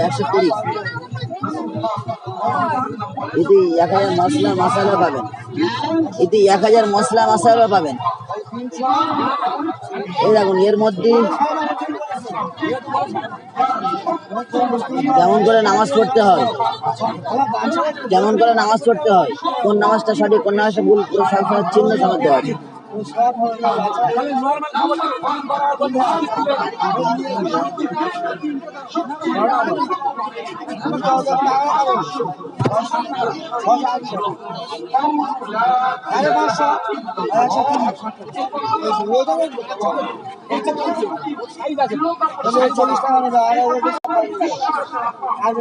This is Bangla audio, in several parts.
একশো কুড়ি এতে এক হাজার মশলা মশলা পাবেন এটি এক হাজার মশলা মশলা পাবেন এই দেখুন, এর মধ্যে যেমন করে নামাজ পড়তে হয়, যেমন করে নামাজ পড়তে হয়, কোন নামাজটা সঠিক, কোন নামাজটা ভুল, পুরো সব সব চিহ্ন সমেত দেওয়া আছে। আরে পাঁচশো একশো চল্লিশ টাকা নেবে আর আর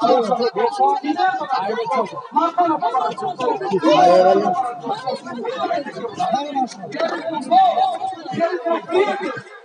Thank you.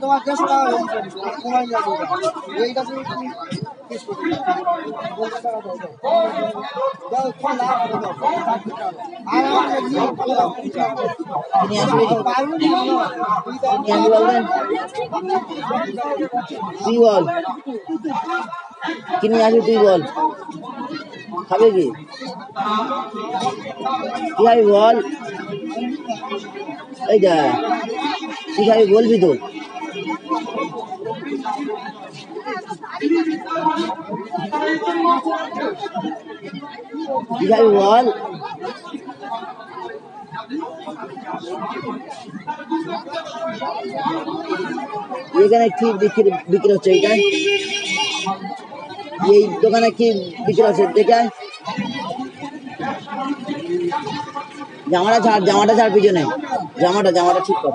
তোমার দেড়শো টাকা হয়ে যাচ্ছে কমাই যাবে এইটা তুমি তুমি পিস করে দিও। পঞ্চাশ টাকা দাও, দাও। দাও, ফোন দাও, দাও, দাও, ষাট টাকা। আর আমাকে দিয়ে ফেলে দাও, কুড়ি টাকা। চিনি আসবে কি? পারব না, না, কুড়ি টাকা। চিনি আসবে বলবেন তুই বল কিনে আসবি তুই বল খাবে কি কি খাবি বল এই যা কি খাবি বলবি তো কি খাবি বল এখানে কি বিক্রি বিক্রি হচ্ছে এইটা এই দোকানে কি বিক্রি হচ্ছে দেখে জামাটা ছাড় জামাটা ছাড় পিছনে জামাটা জামাটা ঠিক কর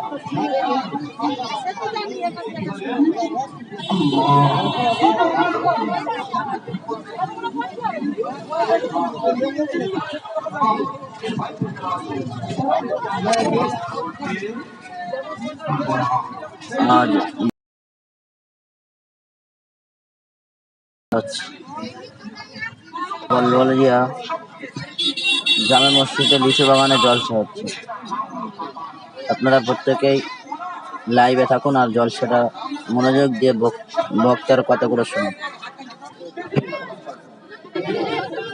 আজ জামে মসজিদে লিচু বাগানে জলসা হচ্ছে। আপনারা প্রত্যেকেই লাইভে থাকুন আর জলসাটা মনোযোগ দিয়ে বক- বক্তার কথাগুলো শুনুন।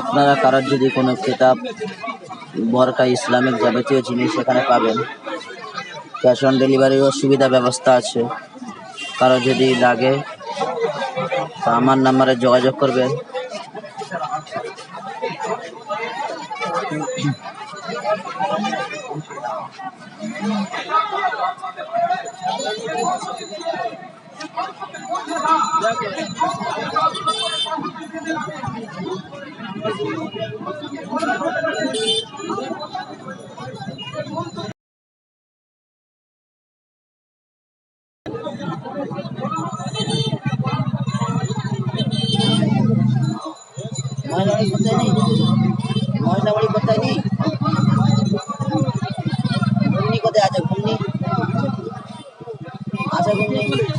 আপনারা কারোর যদি কোনো কিতাব, বরকা ইসলামিক যাবতীয় জিনিস এখানে পাবেন। ক্যাশ অন ডেলিভারিরও সুবিধা ব্যবস্থা আছে। কারও যদি লাগে, তা আমার নাম্বারে যোগাযোগ করবেন। ময়নাবাড়ি কোথায় নেই? ময়নাবাড়ি কোথায় নেই? ঘুমনি কোথায় আছে ঘুমনি? আছে ঘুমনি কোথায়?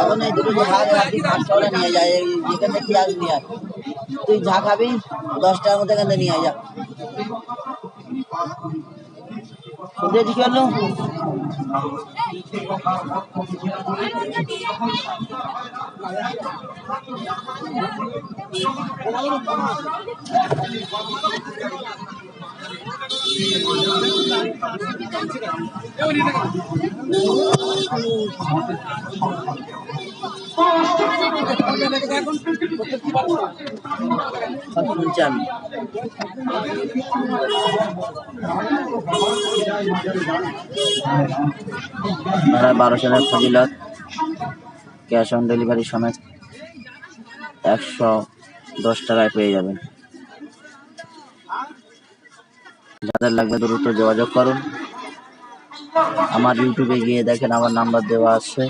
এখন এই দুটো ঝাঁক পাঁচটা করে নিয়ে যায় যেখান থেকে পেঁয়াজ নিয়ে আয় তুই ঝাঁ খাবি দশ টাকার মধ্যে এখান নিয়ে আয় যা শুনতে কি আমি আপনারা বারোশো ফজিলত, ক্যাশ অন ডেলিভারি সমেত একশো দশ টাকায় পেয়ে যাবেন। যাদের লাগবে দ্রুত যোগাযোগ করুন। আমার ইউটিউবে গিয়ে দেখেন, আমার নাম্বার দেওয়া আছে।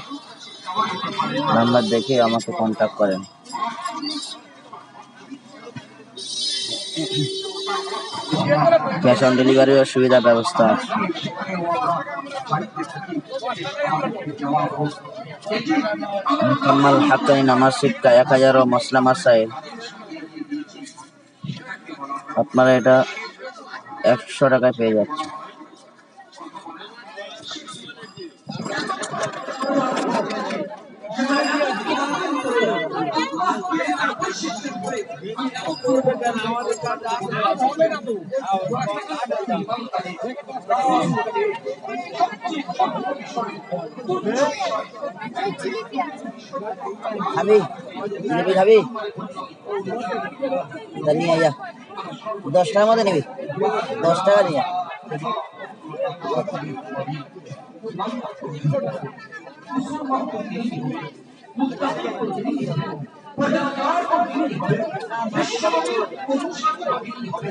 নাম্বার দেখে আমাকে কন্ট্যাক্ট করেন। ক্যাশ অন ডেলিভারির সুবিধা ব্যবস্থা। মুকাম্মাল হাক্কানি নামাজ শিক্ষা এক হাজার ও মশলা মাসাইল। আপনারা এটা একশো টাকায় পেয়ে যাচ্ছে খাবি জিলিপি খাবি নিয়ে আয়। দশ টাকার মধ্যে নিবি? দশ টাকা নিয়ে প্রজাতন্ত্র বিরোধী হবে বিশ্বব্যাপী পুরুষ বিরোধী হবে।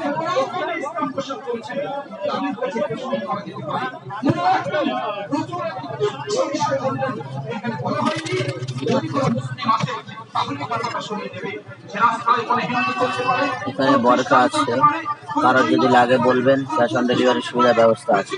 আয়। এখানে বরকা আছে। কারোর যদি লাগে বলবেন ক্যাশ অন ডেলিভারির সুবিধা ব্যবস্থা আছে।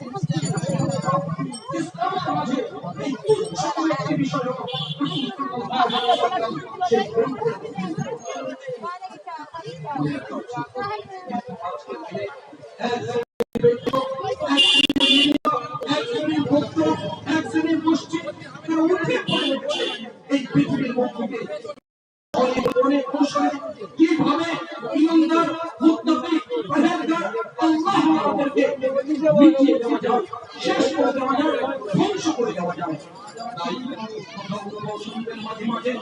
মাঝে মাঝে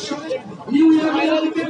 সালে নিউ ইয়ারকে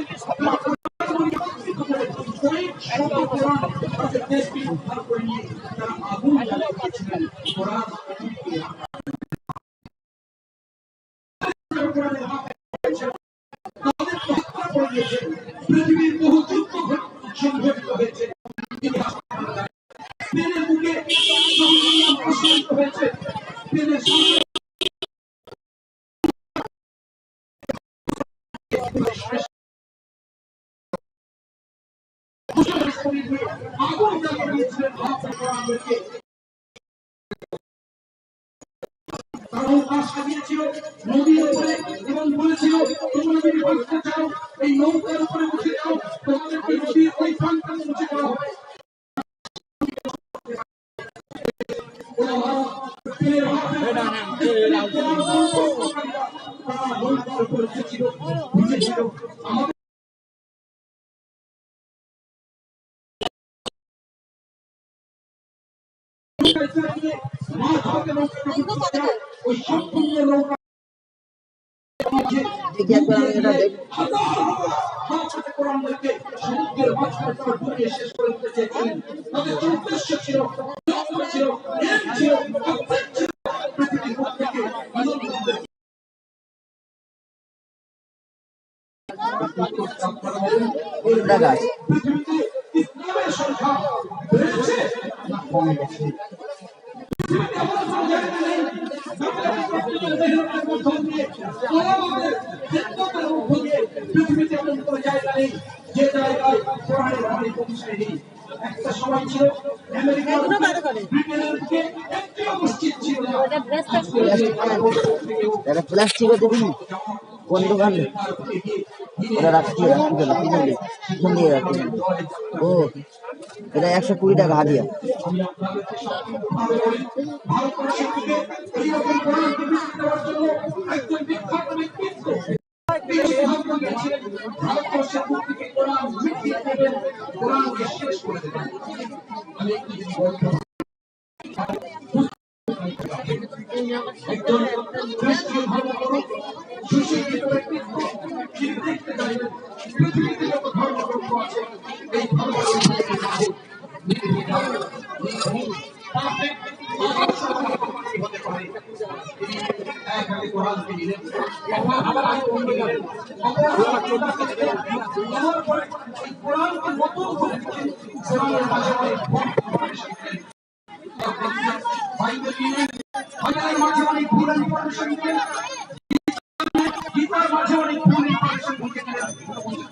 আগুন জ্বালিয়ে দিয়েছিলেন ভারতের কোরআনদেরকে তারা নৌকা সাজিয়েছিল নদীর উপরে এবং বলেছিল তোমরা যদি বাঁচতে চাও এই নৌকার উপরে বসে যাও তোমাদেরকে নদীর ওই প্রান্তে পৌঁছে দেওয়া হবে সমুদ্রের মাঝখানে তারা ডুবিয়ে শেষ করে দিতে তাদের যে উদ্দেশ্য ছিল ছিল ছিল ছিল পৃথিবীর বুক থেকে মুসলমানদের কোনটা গাছ। পৃথিবীতে ইসলামের সংখ্যা বেড়েছে। না কমে গেছে যেখানে মধ্য দিয়ে কোরআনের খেদমতের মধ্য দিয়ে পৃথিবীতে এমন কোনো জায়গা নেই যে জায়গায় কোরআনের বাণী পৌঁছায়নি একটা সময় ছিল আমেরিকার ব্রিটেনের বুকে একটিও মসজিদ ছিল না এটা প্লাস্টিক দেখুন কোন দোকানে রাখছি ও এটা একশো কুড়ি টাকা ভারতবর্ষের একজন খ্রিস্টীয় ধর্মগুরু সুশিক্ষিত ব্যক্তিত্ব ধর্মগ্রন্থ তিনি এক হাতে কোরআনকে নিলেন আবার আয় অন্য গেলেন আমার পরে এই কোরআনকে নতুন করে কোরআনের মাঝে অনেক বর্তমানে শিখলেন বাইবেল নিলেন বাইবেলের মাঝে অনেক ভুল ইনফরমেশন দিলেন গীতার মাঝে অনেক ভুল ইনফরমেশন ঢুকে দিলেন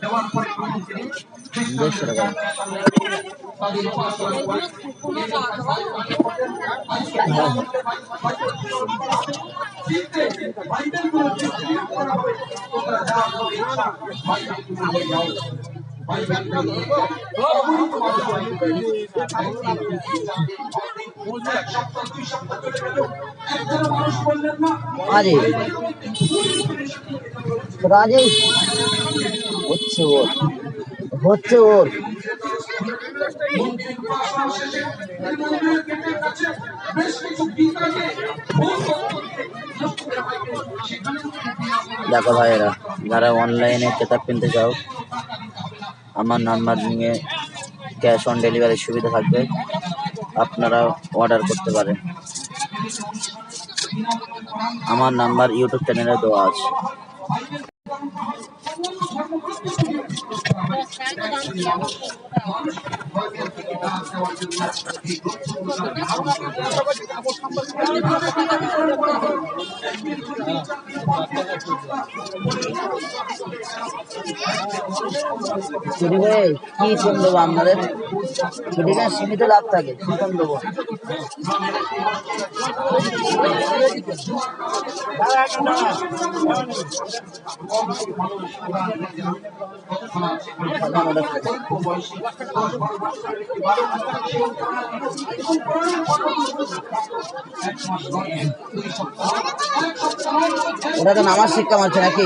দেওয়ার পরে গ্রহণ তিনি দেড়শো টাকা তাদের উপাসনা করে বাইবেলগুলো ডিস্ট্রিবিউট করা হবে তোমরা যা করে ইচ্ছা বাইবেলগুলো নিয়ে যাও বাইবেলগুলো নিয়ে যাও অবহিত মানুষ বাইবেল এক সপ্তাহ দুই সপ্তাহ চলে গেল একজন মানুষ বললেন না আরে। রাজেশ। হচ্ছে ওর। হচ্ছে ওর। দেখো ভাইয়েরা যারা অনলাইনে কেতাব কিনতে চাও আমার নাম্বার নিয়ে ক্যাশ অন ডেলিভারির সুবিধা থাকবে। আপনারা অর্ডার করতে পারেন। আমার নাম্বার ইউটিউব চ্যানেলে দেওয়া আছে। ছুটি করে কি ফোন দেবো আপনাদের? ছুটি সীমিত লাভ থাকে, কি দেবো? ওটা তো নামাজ শিক্ষা মারছে নাকি?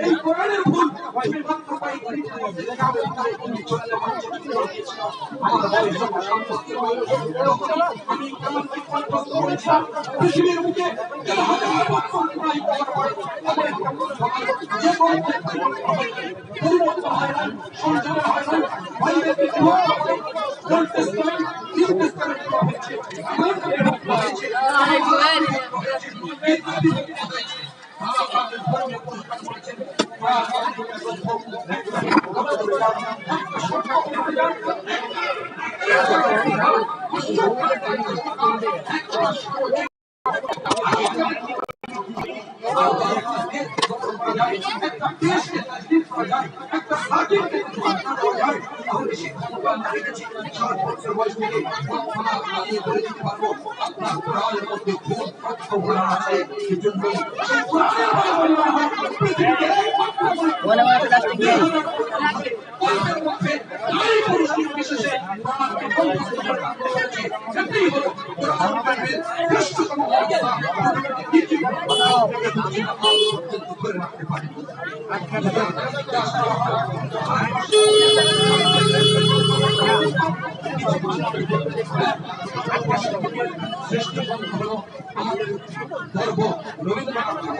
এই কোরআনের ভুল। পৃথিবীর মুখে হাজার বছর যে পরিবর্তন না সংসার না বাইরে থেকে হয় না ওল্ড টেস্টামেন্ট নিউ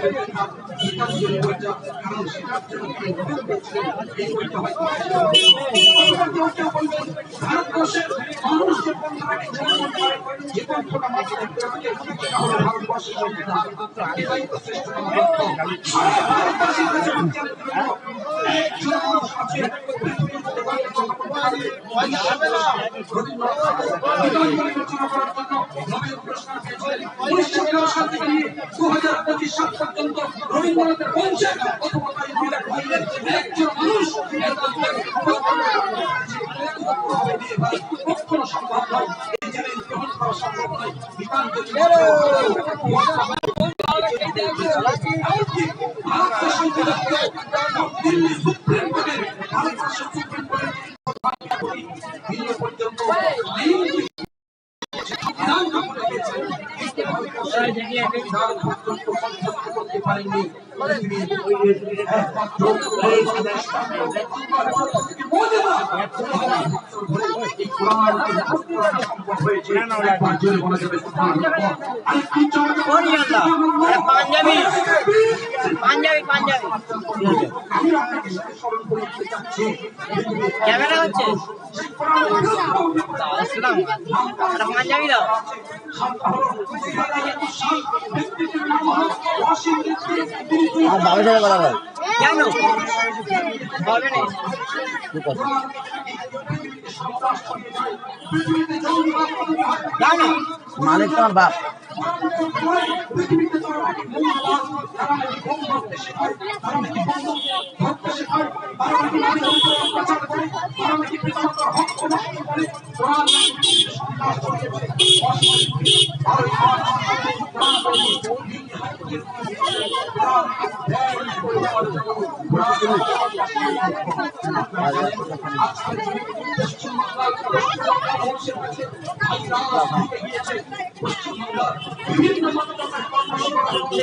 টেস্টামেন্ট হয়েছে ওখানে আমার প্লাস্টিক ভারতবর্ষের মানুষকে যে তথ্যটা মাথায় রাখতে হবে সেটা হলো ভারতবর্ষের সংবিধান এটাই তো শ্রেষ্ঠ ভারতবাসীর কাছে একজন রবীন্দ্রনাথের ভাইয়ের একজন সম্ভব নয় নয় দিল্লি সুপ্রিম বিধান পর্যন্ত সংশোধন করতে পারেনি পৌঁছতে দেশ পাঞ্জাবি পাঞ্জাবি পাঞ্জাবি ক্যামেরা হচ্ছে পাঞ্জাবি দাও আমার বাবার সাথে কথা বল। কেন? তোমার বাপ পশ্চিমবঙ্গ বিভিন্ন মাদ্রাসায় কর্মসূচি করা হচ্ছে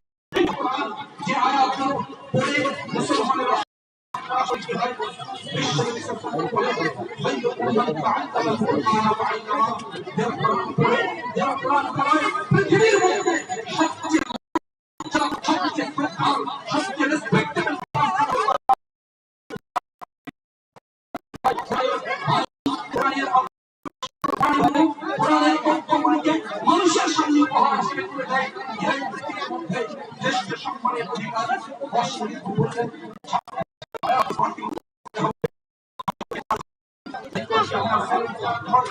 পৃথিবীর মধ্যে সবচেয়ে সবচেয়ে প্রধান সবচেয়ে রেসপেক্টেবল কোরআনের তত্ত্বগুলিকে মানুষের সামনে উপহার হিসেবে তুলে দেয় এই পৃথিবীর মধ্যে শ্রেষ্ঠ সম্মানের অধিকার যদি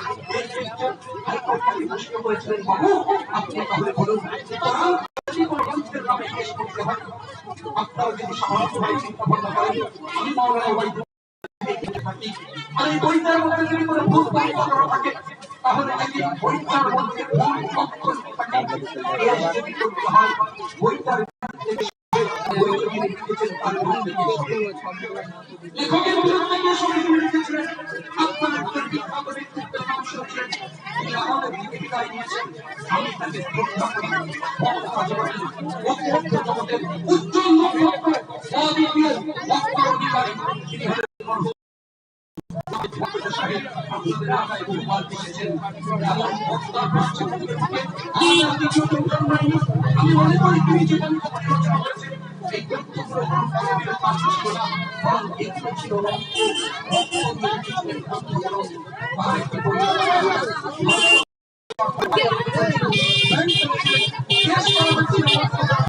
এই বইটার মধ্যে যদি ভুল করা থাকে তাহলে নাকি বইটার মধ্যে ভুল অক্ষর থাকে যদি বইটার বই যদি লিখেছেন তার উজ্জ্বল অদ্বিতীয় অধিকারী তিনি হলেন আমি মনে করি তিনি জীবন এই তথ্যগুলো